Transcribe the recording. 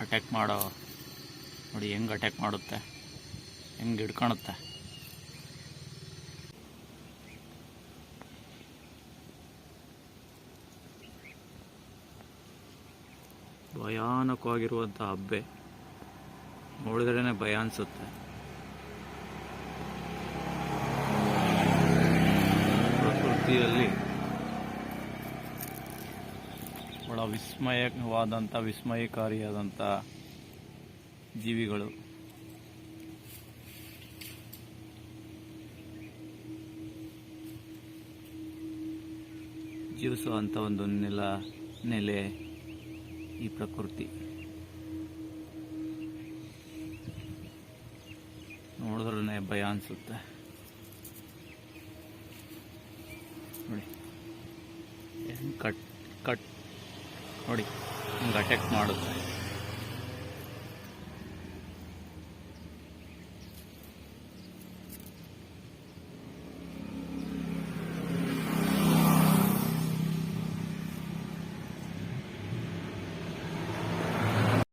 Attack ಮಾಡೋ ನೋಡಿ ಹೆಂಗೆ ಅಟ್ಯಾಕ್ ಮಾಡುತ್ತೆ ಹೆಂಗೆ ಹಿಡ್ಕೊಳುತ್ತೆ ಭಯಾನಕವಾಗಿರುವಂಥ ಹಬ್ಬೆ. ನೋಡಿದ್ರೇ ಭಯ ಅನಿಸುತ್ತೆ. ಪ್ರಕೃತಿಯಲ್ಲಿ ಬಹಳ ವಿಸ್ಮಯವಾದಂಥ, ವಿಸ್ಮಯಕಾರಿಯಾದಂಥ ಜೀವಿಗಳು. ಜೀವಿಸುವಂಥ ಒಂದು ನೆಲ, ನೆಲೆ ಈ ಪ್ರಕೃತಿ. ನೋಡಿದ್ರೆ ಭಯ ಅನಿಸುತ್ತೆ. ನೋಡಿ. ಕಟ್ ಕಟ್ ನೋಡಿ ಹಿಂಗೆ ಅಟ್ಯಾಕ್ ಮಾಡುತ್ತೆ.